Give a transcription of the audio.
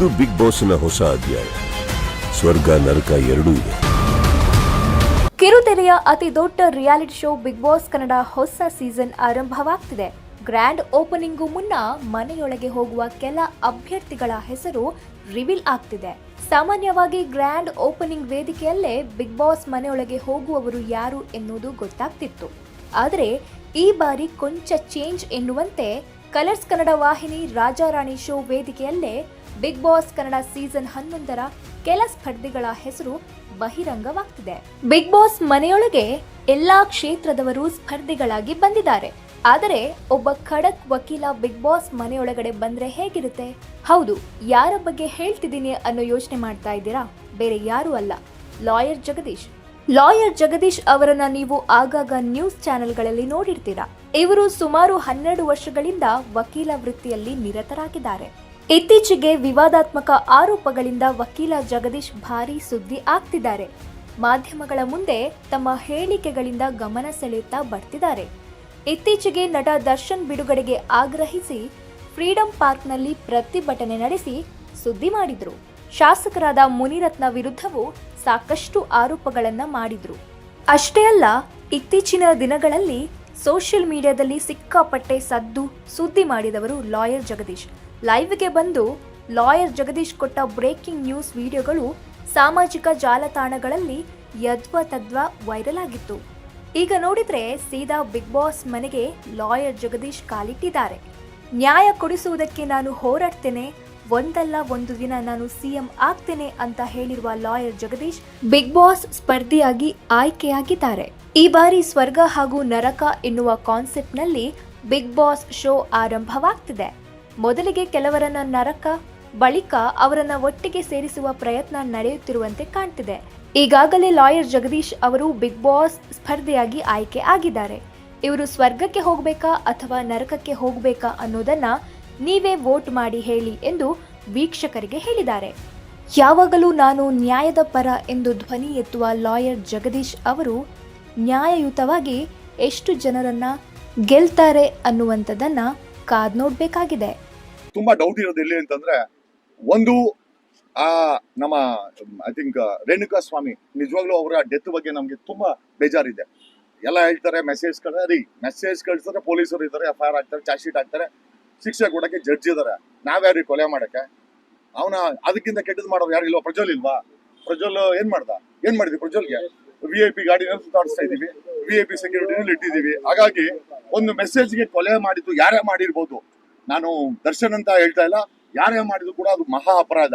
ಇದು ಬಿಗ್ ಬಾಸ್ನ ಹೊಸ ಅಧ್ಯಾಯ. ಸ್ವರ್ಗ, ನರಕ ಎರಡೂ ಇದೆ. ಕಿರುತೆರೆಯ ಅತಿ ದೊಡ್ಡ reality show Bigg Boss Kannada ಹೊಸ ಸೀಸನ್ ಆರಂಭವಾಗ್ತಿದೆ. ಗ್ರ್ಯಾಂಡ್ ಓಪನಿಂಗು ಮುನ್ನ ಮನೆಯೊಳಗೆ ಹೋಗುವ ಕೆಲ ಅಭ್ಯರ್ಥಿಗಳ ಹೆಸರು ರಿವೀಲ್ ಆಗ್ತಿದೆ. ಸಾಮಾನ್ಯವಾಗಿ ಗ್ರ್ಯಾಂಡ್ ಓಪನಿಂಗ್ ವೇದಿಕೆಯಲ್ಲೇ ಬಿಗ್ ಬಾಸ್ ಮನೆಯೊಳಗೆ ಹೋಗುವವರು ಯಾರು ಎನ್ನುವುದು ಗೊತ್ತಾಗ್ತಿತ್ತು. ಆದರೆ ಈ ಬಾರಿ ಕೊಂಚ ಚೇಂಜ್ ಎನ್ನುವಂತೆ ಕಲರ್ಸ್ ಕನ್ನಡ ವಾಹಿನಿ ರಾಜಾರಾಣಿ ಶೋ ವೇದಿಕೆಯಲ್ಲೇ ಬಿಗ್ ಬಾಸ್ ಕನ್ನಡ ಸೀಸನ್ ಹನ್ನೊಂದರ ಕೆಲ ಸ್ಪರ್ಧಿಗಳ ಹೆಸರು ಬಹಿರಂಗವಾಗ್ತಿದೆ. ಬಿಗ್ ಬಾಸ್ ಮನೆಯೊಳಗೆ ಎಲ್ಲಾ ಕ್ಷೇತ್ರದವರು ಸ್ಪರ್ಧಿಗಳಾಗಿ ಬಂದಿದ್ದಾರೆ. ಆದರೆ ಒಬ್ಬ ಖಡಕ್ ವಕೀಲ ಬಿಗ್ ಬಾಸ್ ಮನೆಯೊಳಗಡೆ ಬಂದ್ರೆ ಹೇಗಿರುತ್ತೆ? ಹೌದು, ಯಾರ ಬಗ್ಗೆ ಹೇಳ್ತಿದ್ದೀನಿ ಅನ್ನೋ ಯೋಚನೆ ಮಾಡ್ತಾ ಇದ್ದೀರಾ? ಬೇರೆ ಯಾರೂ ಅಲ್ಲ. ಲಾಯರ್ ಜಗದೀಶ್. ಲಾಯರ್ ಜಗದೀಶ್ ಅವರನ್ನ ನೀವು ಆಗಾಗ ನ್ಯೂಸ್ ಚಾನೆಲ್ಗಳಲ್ಲಿ ನೋಡಿರ್ತೀರಾ? ಇವರು ಸುಮಾರು ಹನ್ನೆರಡು ವರ್ಷಗಳಿಂದ ವಕೀಲ ವೃತ್ತಿಯಲ್ಲಿ ನಿರತರಾಗಿದ್ದಾರೆ. ಇತ್ತೀಚೆಗೆ ವಿವಾದಾತ್ಮಕ ಆರೋಪಗಳಿಂದ ವಕೀಲ ಜಗದೀಶ್ ಭಾರಿ ಸುದ್ದಿ ಆಗ್ತಿದ್ದಾರೆ. ಮಾಧ್ಯಮಗಳ ಮುಂದೆ ತಮ್ಮ ಹೇಳಿಕೆಗಳಿಂದ ಗಮನ ಸೆಳೆಯುತ್ತಾ ಬರ್ತಿದ್ದಾರೆ. ಇತ್ತೀಚೆಗೆ ನಟ ದರ್ಶನ್ ಬಿಡುಗಡೆಗೆ ಆಗ್ರಹಿಸಿ ಫ್ರೀಡಂ ಪಾರ್ಕ್ನಲ್ಲಿ ಪ್ರತಿಭಟನೆ ನಡೆಸಿ ಸುದ್ದಿ ಮಾಡಿದ್ರು. ಶಾಸಕರಾದ ಮುನಿರತ್ನ ವಿರುದ್ಧವೂ ಸಾಕಷ್ಟು ಆರೋಪಗಳನ್ನು ಮಾಡಿದ್ರು. ಅಷ್ಟೇ ಅಲ್ಲ, ಇತ್ತೀಚಿನ ದಿನಗಳಲ್ಲಿ ಸೋಷಿಯಲ್ ಮೀಡಿಯಾದಲ್ಲಿ ಸಿಕ್ಕಾಪಟ್ಟೆ ಸದ್ದು ಸುದ್ದಿ ಮಾಡಿದವರು ಲಾಯರ್ ಜಗದೀಶ್. ಲೈವ್ಗೆ ಬಂದು ಲಾಯರ್ ಜಗದೀಶ್ ಕೊಟ್ಟ ಬ್ರೇಕಿಂಗ್ ನ್ಯೂಸ್ ವಿಡಿಯೋಗಳು ಸಾಮಾಜಿಕ ಜಾಲತಾಣಗಳಲ್ಲಿ ಯದ್ವ ತದ್ವ ವೈರಲ್ ಆಗಿತ್ತು. ಈಗ ನೋಡಿದ್ರೆ ಸೀದಾ ಬಿಗ್ ಬಾಸ್ ಮನೆಗೆ ಲಾಯರ್ ಜಗದೀಶ್ ಕಾಲಿಟ್ಟಿದ್ದಾರೆ. ನ್ಯಾಯ ಕೊಡಿಸುವುದಕ್ಕೆ ನಾನು ಹೋರಾಡ್ತೇನೆ ಒಂದಲ್ಲ ಒಂದು ದಿನ ನಾನು ಸಿಎಂ ಆಗ್ತೇನೆ ಅಂತ ಹೇಳಿರುವ ಲಾಯರ್ ಜಗದೀಶ್, ಬಿಗ್ ಬಾಸ್ ಸ್ಪರ್ಧಿಯಾಗಿ ಆಯ್ಕೆಯಾಗಿದ್ದಾರೆ. ಈ ಬಾರಿ ಸ್ವರ್ಗ ಹಾಗೂ ನರಕ ಎನ್ನುವ ಕಾನ್ಸೆಪ್ಟ್ನಲ್ಲಿ ಬಿಗ್ ಬಾಸ್ ಶೋ ಆರಂಭವಾಗ್ತಿದೆ. ಮೊದಲಿಗೆ ಕೆಲವರನ್ನ ನರಕ, ಬಳಿಕ ಅವರನ್ನ ಒಟ್ಟಿಗೆ ಸೇರಿಸುವ ಪ್ರಯತ್ನ ನಡೆಯುತ್ತಿರುವಂತೆ ಕಾಣ್ತಿದೆ. ಈಗಾಗಲೇ ಲಾಯರ್ ಜಗದೀಶ್ ಅವರು ಬಿಗ್ ಬಾಸ್ ಸ್ಪರ್ಧೆಯಾಗಿ ಆಯ್ಕೆ ಆಗಿದ್ದಾರೆ ಇವರು ಸ್ವರ್ಗಕ್ಕೆ ಹೋಗಬೇಕಾ ಅಥವಾ ನರಕಕ್ಕೆ ಹೋಗಬೇಕಾ ಅನ್ನೋದನ್ನ ನೀವೇ ವೋಟ್ ಮಾಡಿ ಹೇಳಿ ಎಂದು ವೀಕ್ಷಕರಿಗೆ ಹೇಳಿದ್ದಾರೆ. ಯಾವಾಗಲೂ ನಾನು ನ್ಯಾಯದ ಪರ ಎಂದು ಧ್ವನಿ ಎತ್ತುವ ಲಾಯರ್ ಜಗದೀಶ್ ಅವರು ನ್ಯಾಯಯುತವಾಗಿ ಎಷ್ಟು ಜನರನ್ನ ಗೆಲ್ತಾರೆ ಅನ್ನುವಂಥದ್ದನ್ನ ಕಾದ್ ನೋಡ್ಬೇಕಾಗಿದೆ. ತುಂಬಾ ಡೌಟ್ ಇರೋದು ಎಲ್ಲಿ ಅಂತಂದ್ರೆ, ಒಂದು, ಆ, ನಮ್ಮ ಐ ಥಿಂಕ್ ರೇಣುಕಾ ಸ್ವಾಮಿ ನಿಜವಾಗ್ಲೂ ಅವರ ಡೆತ್ ಬಗ್ಗೆ ನಮ್ಗೆ ತುಂಬಾ ಬೇಜಾರಿದೆ. ಎಲ್ಲ ಹೇಳ್ತಾರೆ ಮೆಸೇಜ್ ಕಳ್ಸ ರೀ ಮೆಸೇಜ್ ಕಳ್ಸಿದ್ರೆ ಪೊಲೀಸರು ಇದ್ದಾರೆ ಎಫ್ ಐ ಆರ್ ಹಾಕ್ತಾರೆ ಚಾರ್ಜ್ ಶೀಟ್ ಹಾಕ್ತಾರೆ. ಶಿಕ್ಷೆ ಕೊಡಕ್ಕೆ ಜಡ್ಜ್ ಇದಾರೆ. ನಾವ್ಯಾರು ಕೊಲೆ ಮಾಡಕ್ಕೆ? ಅವನ ಅದಕ್ಕಿಂತ ಕೆಟ್ಟದ್ ಮಾಡೋರು ಯಾರು ಇಲ್ವಾ? ಪ್ರಜ್ವಲ್ ಇಲ್ವಾ? ಪ್ರಜ್ವಲ್ ಏನ್ ಮಾಡ್ದ? ಏನ್ ಮಾಡಿದ್ವಿ ಪ್ರಜ್ವಲ್ಗೆ? ವಿ ಐ ಪಿ ಗಾಡಿನ ಸುತ್ತಾಡಿಸ್ತಾ ಇದೀವಿ ವಿ ಐ ಪಿ ಸೆಕ್ಯೂರಿಟಿನಲ್ಲಿ ಇಟ್ಟಿದೀವಿ ಹಾಗಾಗಿ ಒಂದು ಮೆಸೇಜ್ಗೆ ಕೊಲೆ ಮಾಡಿದ್ದು ಯಾರೇ ಮಾಡಿರ್ಬೋದು. ನಾನು ದರ್ಶನ್ ಅಂತ ಹೇಳ್ತಾ ಇಲ್ಲ. ಯಾರೇ ಮಾಡಿದ್ರು ಕೂಡ ಅದು ಮಹಾ ಅಪರಾಧ.